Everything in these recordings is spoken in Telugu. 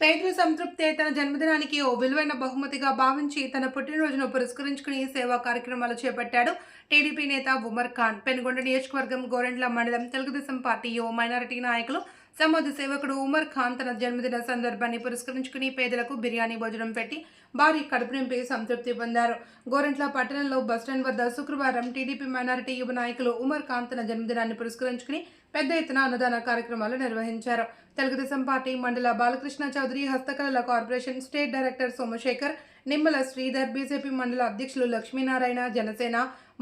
పేదల సంతృప్తే తన జన్మదినానికి ఓ విలువైన బహుమతిగా భావించి తన పుట్టినరోజును పురస్కరించుకుని సేవా కార్యక్రమాలు చేపట్టాడు. టీడీపీ నేత ఉమర్ ఖాన్. పెనుగొండ నియోజకవర్గం గోరెండ్ల మండలం తెలుగుదేశం పార్టీ యువ మైనారిటీ నాయకులు సమాజ సేవకుడు ఉమర్ ఖాన్ తన జన్మదిన సందర్భాన్ని పురస్కరించుకుని పేదలకు బిర్యానీ భోజనం పెట్టి భారీ కడుపు నింపి సంతృప్తి పొందారు. గోరంట్ల పట్టణంలో బస్టాండ్ వద్ద శుక్రవారం టీడీపీ మైనారిటీ యువ నాయకులు ఉమర్ ఖాన్ తన జన్మదినాన్ని పురస్కరించుకుని పెద్ద ఎత్తున అనుదాన కార్యక్రమాలు నిర్వహించారు. తెలుగుదేశం పార్టీ మండల బాలకృష్ణ చౌదరి హస్తకళల corporation state director Somasekhar Nimmala Sridhar BJP మండల అధ్యక్షులు లక్ష్మీనారాయణ జనసేన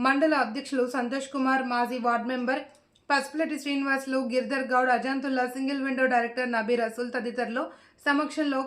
మండల అధ్యక్షులు సంతోష్ కుమార్ మాజీ ward member Pasupulati Srinivasulu Girdhar Goud Azamtulla single window director Nabi Rasool తదితరులు సమక్షంలో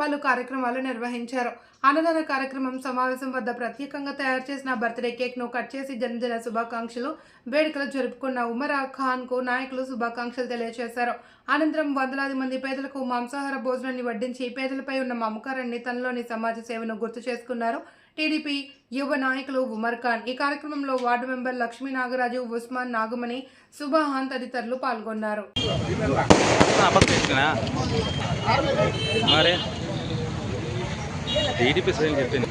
పలు కార్యక్రమాలు నిర్వహించారు. అన్నదాన కార్యక్రమం సమావేశం వద్ద ప్రత్యేకంగా తయారు చేసిన బర్త్డే కేక్ను కట్ చేసి జన్మదిన శుభాకాంక్షలు వేడుకలు జరుపుకున్న ఉమరా ఖాన్కు నాయకులు శుభాకాంక్షలు తెలియజేశారు అనంతరం వందలాది మంది పేదలకు మాంసాహార భోజనాన్ని వడ్డించి పేదలపై ఉన్న మమకారాన్ని తనలోని సమాజ సేవను గుర్తు చేసుకున్నారు. టీడీపీ యువ నాయకులు ఉమర్ ఖాన్. ఈ కార్యక్రమంలో వార్డు మెంబర్ లక్ష్మీ నాగరాజు ఉస్మాన్ నాగమణి సుబాహాన్ తదితరులు పాల్గొన్నారు. టీడీపీ చెప్పింది.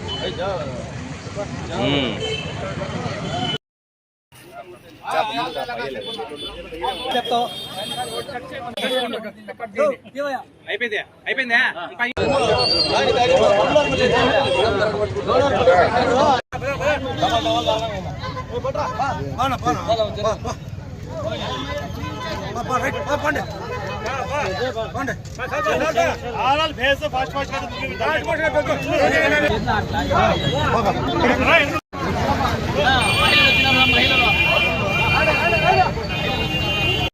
ఉమ్. అయిపోయింది అయిపోయిందా ఫాస్ట్ ఫాస్ట్